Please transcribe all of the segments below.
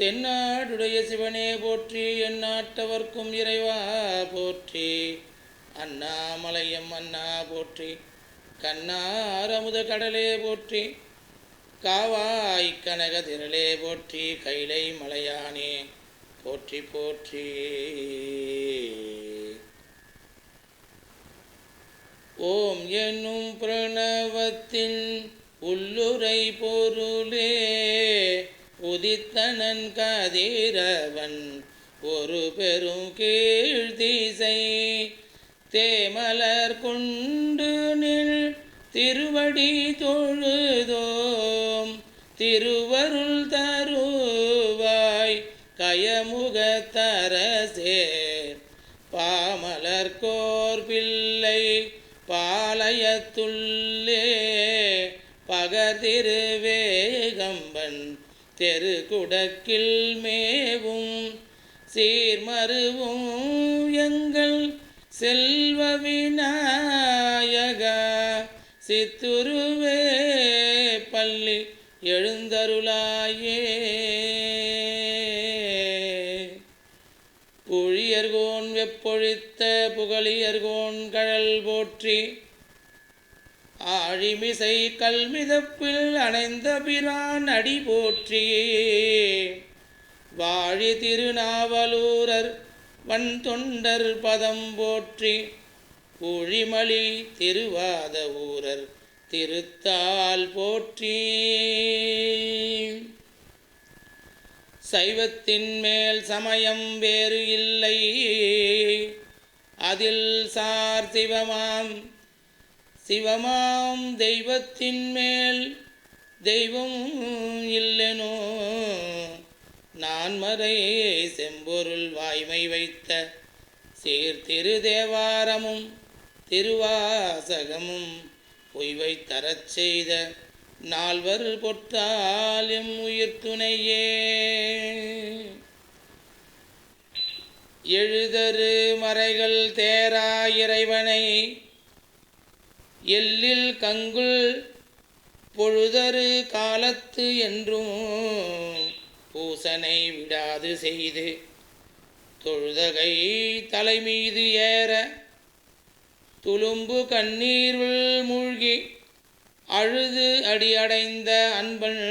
தென்னாடுடைய சிவனே போற்றி எந்நாட்டவர்க்கும் இறைவா போற்றி. அண்ணாமலையம் அண்ணா போற்றி கண்ணாரமுத கடலே போற்றி காவாய் கனக திரளே போற்றி கைலை மலையானே போற்றி போற்றி. ஓம் என்னும் பிரணவத்தின் உள்ளுரை பொருளே உதித்தனன் கதிரவன் ஒரு பெரும் கீழ்த்திசை தேமலர் கொண்டு நில் திருவடி தொழுதோம் திருவருள் தருவாய் கயமுகத்தரசே பாமலர் கோர் பிள்ளை பாளையத்துள்ளே பகதிருவேகம்பன் தெருகுடக்கில் மேவும் சீர்மருவும் எங்கள் செல்வ விநாயகா. சித்துருவே பள்ளி எழுந்தருளாயே. புழியர்கோன் வெப்பொழித்த புகழியர்கோன் கழல் போற்றி ஆழிமிசை கல்மிதப்பில் அணைந்த பிரான் அடி போற்றி. வாழி திருநாவலூரர் வன் தொண்டர் பதம் போற்றி. ஊழிமலி திருவாத ஊரர் திருத்தால் போற்றி. சைவத்தின் மேல் சமயம் வேறு இல்லை. அதில் சார் சிவமாம் சிவமாம் தெய்வத்தின் மேல். தெய்வம் இல்லனோ? நான் மறை செம்பொருள் வாய்மை வைத்த சீர்திரு தேவாரமும் திருவாசகமும் பொய்வை தரச் செய்த நால்வர் பொற்றால் உயிர் துணையே. எழுதரு மறைகள் தேரா இறைவனை எல்லில் கங்குல் பொழுதரு காலத்து என்றும் பூசனை விடாது செய்து தொழுதகை தலைமீது ஏற துளும்பு கண்ணீருள் மூழ்கி அழுது அடியடைந்த அன்பன்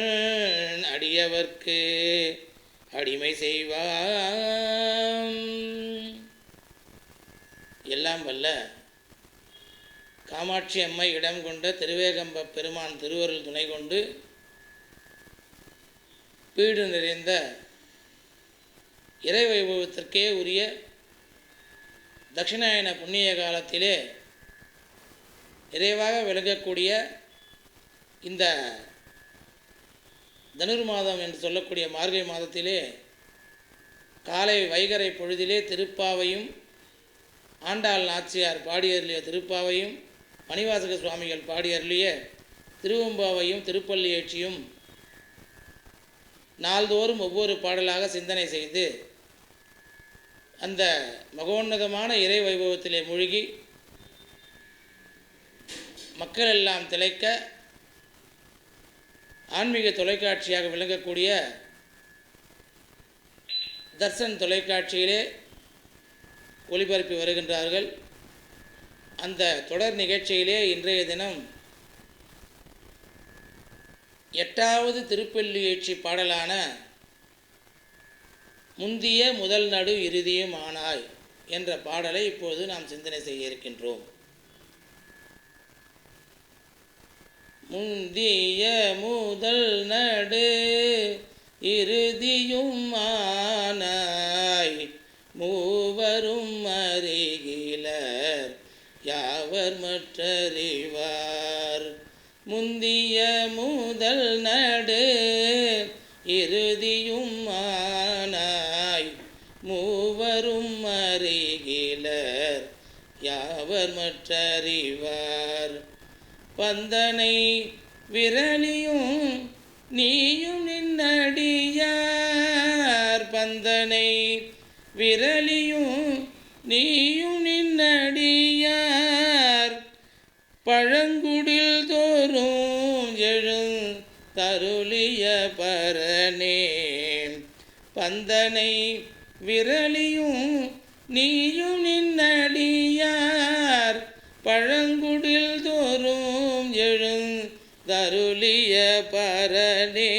அடியவர்க்கு அடிமை செய்வான் எல்லாம் வல்ல காமாட்சி அம்மை இடம் கொண்ட திருவேகம்ப பெருமான் திருவருள் துணை கொண்டு பீடு நிறைந்த இறை வைபவத்திற்கே உரிய தட்சிணாயன புண்ணிய காலத்திலே நிறைவாக விளங்கக்கூடிய இந்த தனுர் மாதம் என்று சொல்லக்கூடிய மார்கழி மாதத்திலே காலை வைகரை பொழுதிலே திருப்பாவையும் ஆண்டாள் நாச்சியார் பாடியருளிய திருப்பாவையும் மணிவாசக சுவாமிகள் பாடியருளிய திருவம்பாவையும் திருப்பள்ளியேற்றியும் நாள்தோறும் ஒவ்வொரு பாடலாக சிந்தனை செய்து அந்த மகோன்னதமான இறை வைபவத்திலே மூழ்கி மக்கள் எல்லாம் திளைக்க ஆன்மீக தொலைக்காட்சியாக விளங்கக்கூடிய தர்சன் தொலைக்காட்சியிலே ஒளிபரப்பி வருகின்றார்கள். அந்த தொடர் நிகழ்ச்சியிலே இன்றைய தினம் எட்டாவது திருப்பள்ளியேட்சி பாடலான முந்திய முதல் நடு இறுதியும் ஆனாய் என்ற பாடலை இப்போது நாம் சிந்தனை செய்ய இருக்கின்றோம். முந்திய முதல் நடு இறுதியும் ஆனாய் யாவர் மற்றறிவார். முந்திய முதல் நடு இறுதியும் ஆனாய். மூவரும் அறிகிலர் யாவர் மற்றறிவார்? பந்தனை விரலியும் நீயும் நின்னடியார். பந்தனை விரலியும் நீயும் நின்னடி பழங்குடில் தோறும் எழும் தருளிய பரனே பந்தனை விரலியும் நீயும் நின்னடியார். பழங்குடில் தோறும் எழும் தருளிய பரனே.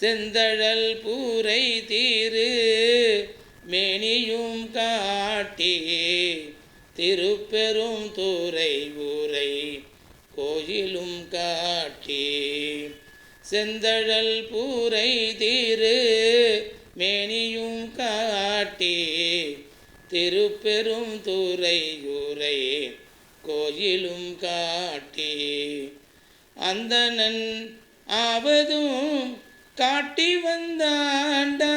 செந்தழல் பூரை தீரு மேனியும் காட்டே திருப்பெரும் துறை ஊரை கோயிலும் காட்டி. செந்தழல் பூரை தீரு மேனியும் காட்டி. திருப்பெரும் துறை ஊரை கோயிலும் காட்டி. அந்தனன் ஆவதும் காட்டி வந்தாண்டாய்.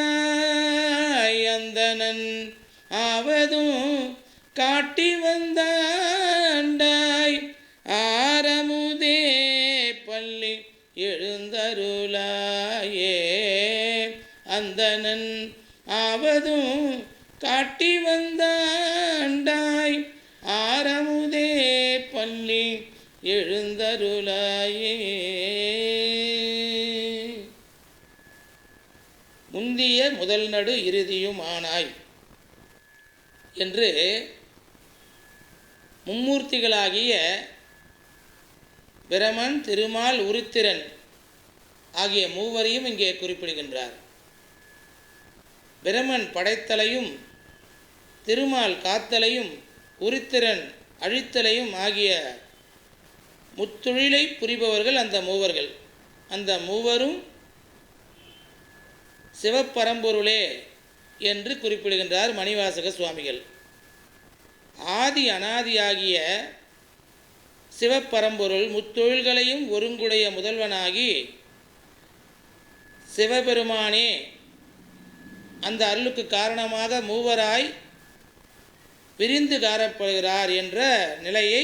அந்தனன் ஆவதும் காட்டி வந்தாண்டாய். ஆரமுதே பள்ளி எழுந்தருளாயே. அந்தனன் ஆவதும் காட்டி வந்தாண்டாய். ஆரமுதே பள்ளி எழுந்தருளாயே. முந்திய முதல் நடு இறுதியும் ஆனாய். என்று மும்மூர்த்திகளாகிய பிரமன் திருமால் உருத்திரன் ஆகிய மூவரையும் இங்கே குறிப்பிடுகின்றார். பிரமன் படைத்தலையும் திருமால் காத்தலையும் உருத்திரன் அழித்தலையும் ஆகிய முத்தொழிலை புரிபவர்கள் அந்த மூவர்கள். அந்த மூவரும் சிவப்பரம்பொருளே என்று குறிப்பிடுகின்றார் மணிவாசக சுவாமிகள். ஆதி அனாதியாகிய சிவப்பரம்பொருள் முத்தொழில்களையும் ஒருங்குடைய முதல்வனாகி சிவபெருமானே அந்த அருளுக்கு காரணமாக மூவராய் விரிந்து காரப்படுகிறார் என்ற நிலையை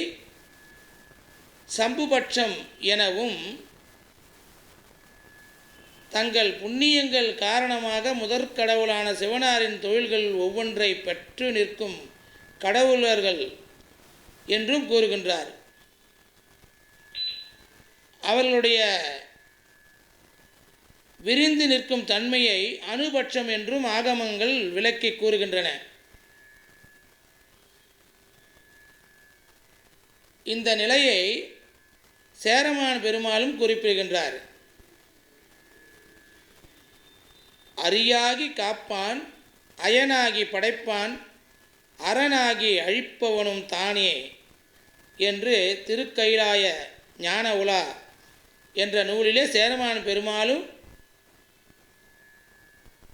சம்புபட்சம் எனவும் தங்கள் புண்ணியங்கள் காரணமாக முதற்கடவுளான சிவனாரின் தொழில்கள் ஒவ்வொன்றை பெற்று நிற்கும் கடவுளர்கள் என்றும் கூறுகின்றார். அவர்களுடைய விரிந்து நிற்கும் தன்மையை அணுபட்சம் என்றும் ஆகமங்கள் விளக்கி கூறுகின்றன. இந்த நிலையை சேரமான் பெருமாளும் குறிப்பிடுகின்றார். அரியாகி காப்பான் அயனாகி படைப்பான் அரணாகி அழிப்பவனும் தானே என்று திருக்கைலாய ஞான உலா என்ற நூலிலே சேரமான் பெருமாளும்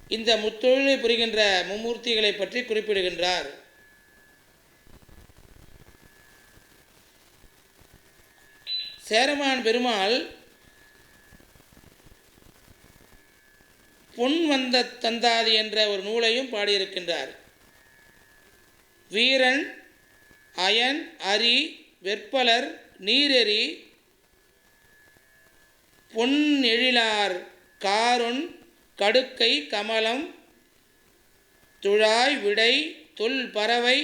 இந்த முத்தொழிலை புரிகின்ற மும்மூர்த்திகளை பற்றி குறிப்பிடுகின்றார். சேரமான் பெருமாள் பொன் வந்த தந்தாதி என்ற ஒரு நூலையும் பாடியிருக்கின்றார். வீரன் அயன் அரி வெற்பலர் நீரெறி பொன்னெழிலார் காருண் கடுக்கை கமலம் துழாய் விடை தொல் பறவை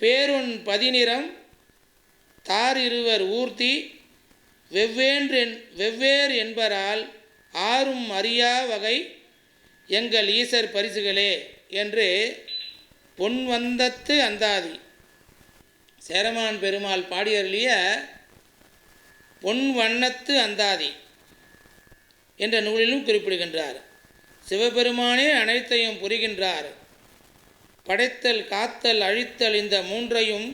பேருண் பதினிறம் தாரிருவர் ஊர்த்தி வெவ்வேன்றென் வெவ்வேறு என்பரால் ஆறும் அறியா வகை எங்கள் ஈசர் பரிசுகளே என்று பொன் வந்தத்து அந்தாதி. சேரமான் பெருமாள் பாடியருளிய பொன் வண்ணத்து அந்தாதி என்ற நூலிலும் குறிப்பிடுகின்றார். சிவபெருமானே அனைத்தையும் புரிகின்றார். படைத்தல் காத்தல் அழித்தல் இந்த மூன்றையும்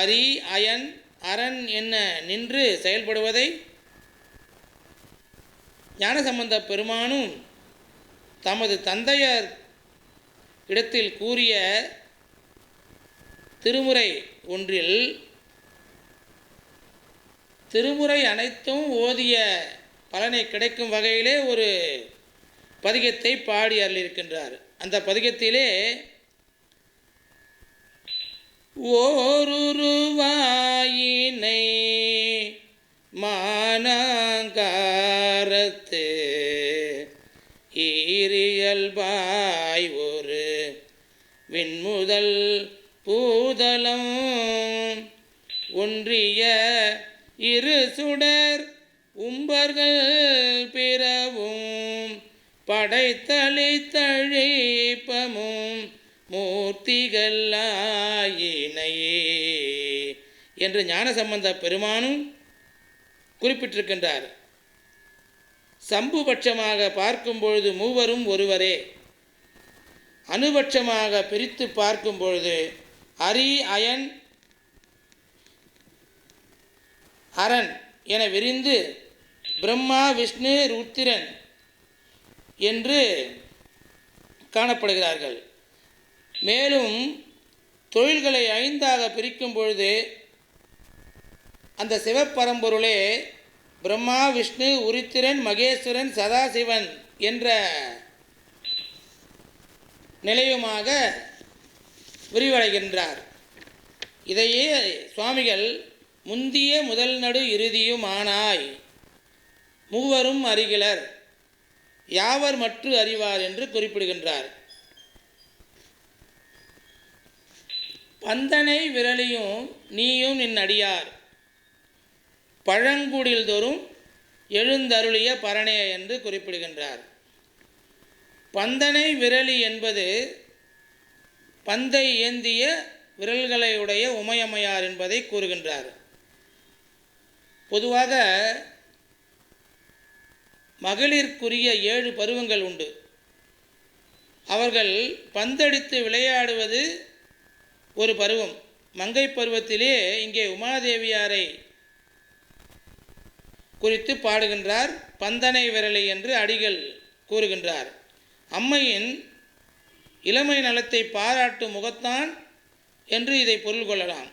அரி அயன் அரண் என்ன நின்று செயல்படுவதை ஞானசம்பந்த பெருமானும் தமது தந்தையர் இடத்தில் கூறிய திருமுறை ஒன்றில் திருமுறை அனைத்தும் ஓதிய பலனை கிடைக்கும் வகையிலே ஒரு பதிகத்தை பாடி அருளியிருக்கின்றார். அந்த பதிகத்திலே ஓருருவாயினை மானாங்காரத்து ஈரியல்பா விண்முதல் பூதலம். ஒன்றிய இரு சுடர் உம்பர்கள் பிறவும் படைத்தளி தழிப்பமும் மூர்த்திகளாயினையே என்று ஞானசம்பந்த பெருமானும் குறிப்பிட்டிருக்கின்றார். சம்புபட்சமாக பார்க்கும் பொழுது மூவரும் ஒருவரே. அனுபட்சமாக பிரித்து பார்க்கும் பொழுது அரி அயன் அரண் என விரிந்து பிரம்மா விஷ்ணு ருத்திரன் என்று காணப்படுகிறார்கள். மேலும் தொழில்களை ஐந்தாக பிரிக்கும் பொழுது அந்த சிவப்பரம்பொருளே பிரம்மா விஷ்ணு உருத்திரன் மகேஸ்வரன் சதாசிவன் என்ற நிலையுமாக விரிவடைகின்றார். இதையே சுவாமிகள் முந்திய முதல் நடு இறுதியும் ஆனாய் மூவரும் அறிகிலர் யாவர் மற்று அறிவார் என்று குறிப்பிடுகின்றார். பந்தனை விரலியும் நீயும் நின் அடியார் பழங்குடில் தோறும் எழுந்தருளிய பரணே என்று குறிப்பிடுகின்றார். பந்தனை விரலி என்பது பந்தை ஏந்திய விரல்களையுடைய உமையம்மையார் என்பதை கூறுகின்றார். பொதுவாக மகளிர்க்குரிய ஏழு பருவங்கள் உண்டு. அவர்கள் பந்தடித்து விளையாடுவது ஒரு பருவம். மங்கை பருவத்திலே இங்கே உமாதேவியாரை குறித்து பாடுகின்றார். பந்தனை விரலை என்று அடிகள் கூறுகின்றார். அம்மையின் இளமை நலத்தை பாராட்டும் முகத்தான் என்று இதை பொருள் கொள்ளலாம்.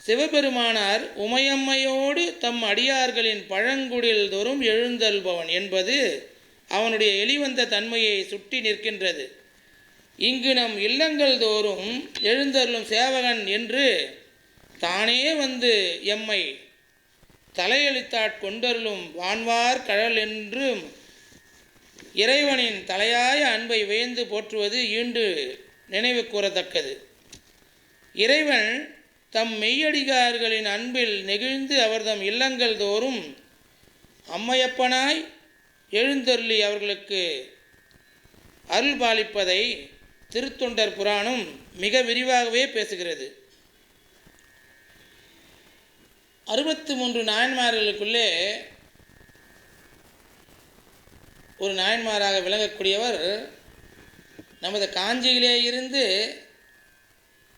சிவபெருமானார் உமையம்மையோடு தம் அடியார்களின் பழங்குடில் தோறும் எழுந்தல்பவன் என்பது அவனுடைய எளிவந்த தன்மையை சுட்டி நிற்கின்றது. இங்கு நம் இல்லங்கள் தோறும் எழுந்தருளும் சேவகன் என்று தானே வந்து எம்மை தலையளித்தாட் கொண்டருளும் வான்வார் கழல் என்றும் இறைவனின் தலையாய அன்பை வியந்து போற்றுவது ஈண்டு நினைவு கூறத்தக்கது. இறைவன் தம் மெய்யடிகார்களின் அன்பில் நெகிழ்ந்து அவர்தம் இல்லங்கள் தோறும் அம்மையப்பனாய் எழுந்தருளி அவர்களுக்கு அருள் பாலிப்பதை திருத்தொண்டர் புராணம் மிக விரிவாகவே பேசுகிறது. அறுபத்து மூன்று நாயன்மார்களுக்குள்ளே ஒரு நாயன்மாராக விளங்கக்கூடியவர் நமது காஞ்சியிலே இருந்து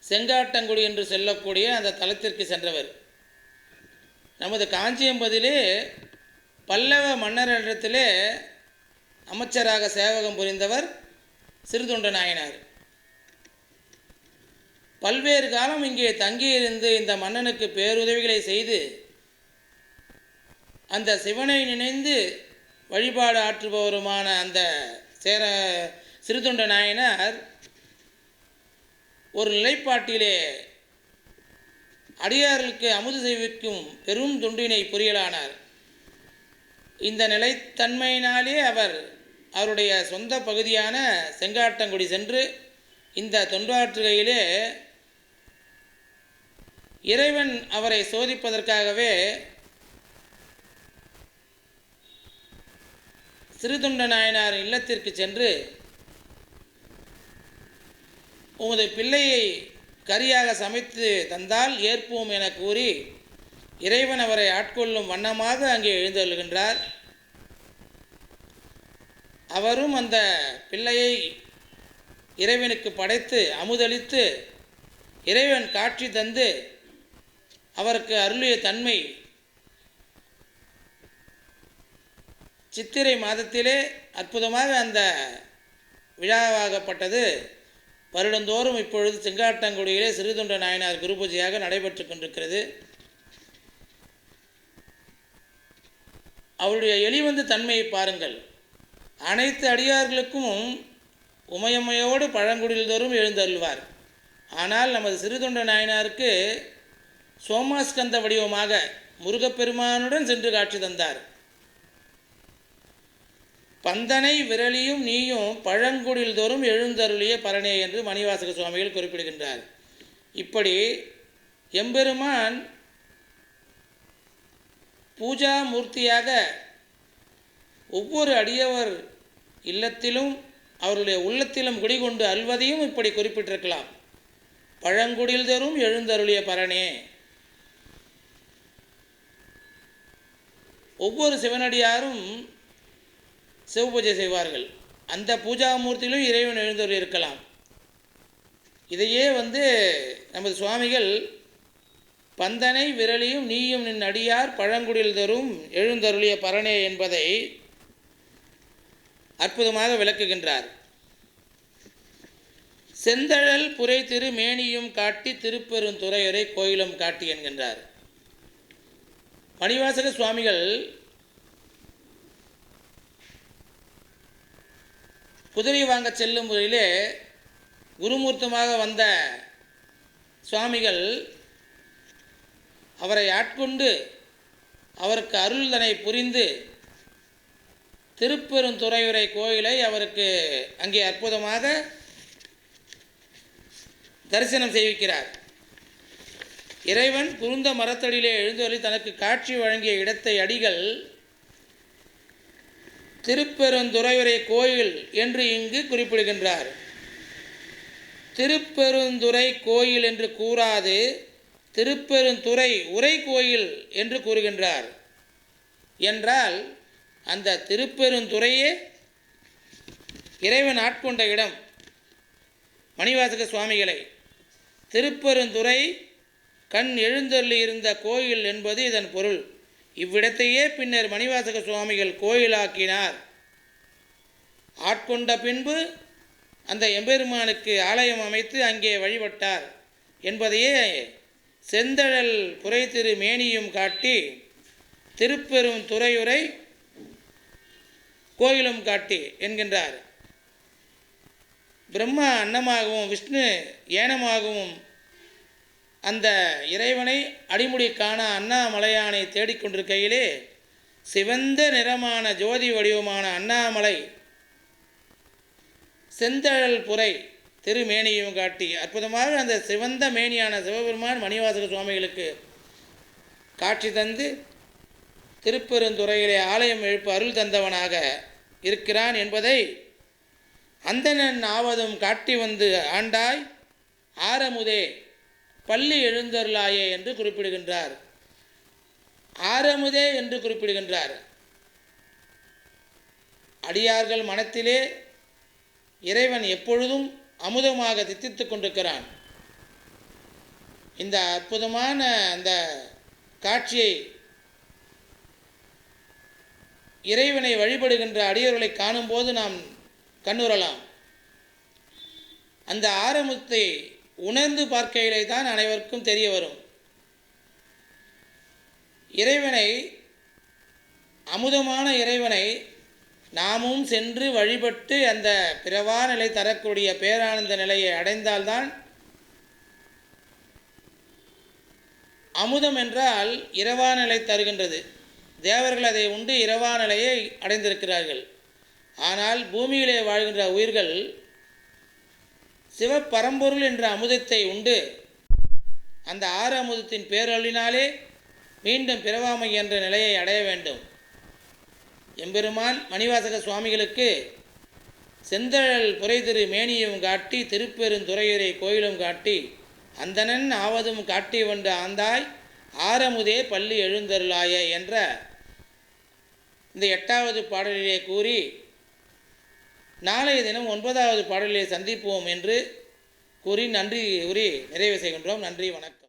செங்காட்டங்குடி என்று சொல்லக்கூடிய அந்த தலத்திற்கு சென்றவர். நமது காஞ்சியம்பதிலே பல்லவ மன்னரிடத்திலே அமைச்சராக சேவகம் புரிந்தவர் சிறுதொண்ட நாயனார். பல்வேறு காலம் இங்கே தங்கியிருந்து இந்த மன்னனுக்கு பேருதவிகளை செய்து அந்த சிவனை நினைந்து வழிபாடு ஆற்றுபவருமான அந்த சேர சிறுதொண்ட நாயனார் ஒரு நிலைப்பாட்டிலே அடியார்களுக்கு அமுது செய்விக்கும் பெரும் தொண்டினை புரியலானார் இந்த நிலைத்தன்மையினாலே அவர் அவருடைய சொந்த பகுதியான செங்காட்டங்குடி சென்று இந்த தொண்டாற்றுகையிலே இறைவன் அவரை சோதிப்பதற்காகவே சிறுதொண்ட நாயனார் இல்லத்திற்கு சென்று உமது பிள்ளையை கரியாக சமைத்து தந்தால் ஏற்போம் என கூறி இறைவன் அவரை ஆட்கொள்ளும் வண்ணமாக அங்கே எழுந்தருள்கின்றார் அவரும் அந்த பிள்ளையை இறைவனுக்கு படைத்து அமுதளித்து இறைவன் காட்சி தந்து அவருக்கு அருளிய தன்மை சித்திரை மாதத்திலே அற்புதமாக அந்த விழாவாகப்பட்டது. வருடந்தோறும் இப்பொழுது செங்காட்டங்குடியிலே சிறுதொண்ட நாயனார் குரு பூஜையாக நடைபெற்று கொண்டிருக்கிறது. அவருடைய எளிவந்த தன்மையை பாருங்கள். அனைத்து அடியார்களுக்கும் உமையம்மையோடு பழங்குடியில் தோறும் எழுந்தருள்வார். ஆனால் நமது சிறுதொண்ட நாயனாருக்கு சோமாஸ்கந்த வடிவமாக முருகப்பெருமானுடன் சென்று காட்சி தந்தார். பந்தனை விரலியும் நீயும் பழங்குடில் தோறும் எழுந்தருளிய பரணே என்று மணிவாசக சுவாமிகள் குறிப்பிடுகின்றார். இப்படி எம்பெருமான் பூஜா மூர்த்தியாக ஒவ்வொரு அடியவர் இல்லத்திலும் அவருடைய உள்ளத்திலும் குடிகொண்டு அல்வதையும் இப்படி குறிப்பிட்டிருக்கலாம். பழங்குடில் தரும் எழுந்தருளிய பரணே ஒவ்வொரு சிவனடியாரும் சிவ பூஜை செய்வார்கள். அந்த பூஜா மூர்த்தியிலும் இறைவன் எழுந்தருளி இருக்கலாம். இதையே வந்து நமது சுவாமிகள் பந்தனை விரலியும் நீயும் நின் அடியார் பழங்குடியில் தரும் எழுந்தருளிய பரணே என்பதை அற்புதமாக விளக்குகின்றார். செந்தழல் புரை திரு மேனியும் காட்டி திருப்பெருந்துறையரை கோயிலும் காட்டி என்கின்றார். மணிவாசக சுவாமிகள் குதிரை வாங்க செல்லும் முறையிலே குருமூர்த்தமாக வந்த சுவாமிகள் அவரை ஆட்கொண்டு அவருக்கு அருள்தனை புரிந்து திருப்பெருந்துறையுரை கோயிலை அவருக்கு அங்கே அற்புதமாக தரிசனம் செய்விக்கிறார். இறைவன் குருந்த மரத்தடியிலே எழுந்தொழி தனக்கு காட்சி வழங்கிய இடத்தை அடிகள் திருப்பெருந்துறையுரை கோயில் என்று இங்கு குறிப்பிடுகின்றார். திருப்பெருந்துறை கோயில் என்று கூறாது திருப்பெருந்துறை உரை கோயில் என்று கூறுகின்றார். என்றால் அந்த திருப்பெருந்துறையே இறைவன் ஆட்கொண்ட இடம் மணிவாசக சுவாமிகளை. திருப்பெருந்துறை கண் எழுந்தொள்ளி இருந்த கோயில் என்பது இதன் பொருள். இவ்விடத்தையே பின்னர் மணிவாசக சுவாமிகள் கோயிலாக்கினார். ஆட்கொண்ட பின்பு அந்த எம்பெருமானுக்கு ஆலயம் அமைத்து அங்கே வழிபட்டார். என்பதையே செந்தழல் புரை திரு மேனியும் காட்டி திருப்பெரும் துறையுரை கோயிலும் காட்டி என்கின்றார். பிரம்மா அன்னமாகவும் விஷ்ணு ஏனமாகவும் அந்த இறைவனை அடிமுடி காண அண்ணாமலையானை தேடிக்கொண்டிருக்கையிலே சிவந்த நிறமான ஜோதி வடிவமான அண்ணாமலை செந்தழல் புரை திருமேனியும் காட்டி அற்புதமாக அந்த சிவந்த மேனியான சிவபெருமான் மணிவாசக சுவாமிகளுக்கு காட்சி தந்து திருப்பெருந்துறையிலே ஆலயம் எழுப்பு அருள் தந்தவனாக இருக்கிறான் என்பதை அந்தணன் ஆவதும் காட்டி வந்து ஆண்டாய் ஆரமுதே பள்ளி எழுந்தருளாயே என்று குறிப்பிடுகின்றார். ஆரமுதே என்று குறிப்பிடுகின்றார். அடியார்கள் மனத்திலே இறைவன் எப்பொழுதும் அமுதமாக தித்தித்து கொண்டிருக்கிறான். இந்த அற்புதமான அந்த காட்சியை இறைவனை வழிபடுகின்ற அடியவர்களை காணும்போது நாம் கண்ணுறலாம். அந்த ஆரம்பத்தை உணர்ந்து பார்க்கையிலே தான் அனைவருக்கும் தெரிய வரும். இறைவனை அமுதமான இறைவனை நாமும் சென்று வழிபட்டு அந்த பிறவா நிலை தரக்கூடிய பேரானந்த நிலையை அடைந்தால்தான் அமுதம் என்றால் இரவா நிலை தருகின்றது. தேவர்கள் அதை உண்டு இரவா நிலையை அடைந்திருக்கிறார்கள். ஆனால் பூமியிலே வாழ்கின்ற உயிர்கள் சிவப்பரம்பொருள் என்ற அமுதத்தை உண்டு. அந்த ஆறு அமுதத்தின் பேரொழினாலே மீண்டும் பிறவாமை என்ற நிலையை அடைய வேண்டும். எம்பெருமான் மணிவாசக சுவாமிகளுக்கு செந்தழல் புரை திரு மேனியும் காட்டி திருப்பெருந்துறையுரை கோயிலும் காட்டி அந்தணன் ஆவதும் காட்டி வந்த ஆந்தாய் ஆரமுதே பள்ளி எழுந்தருளாய என்ற இந்த எட்டாவது பாடலிலே கூறி நாளைய தினம் ஒன்பதாவது பாடலில் சந்திப்போம் என்று கூறி நன்றி கூறி நிறைவு செய்கின்றோம். நன்றி வணக்கம்.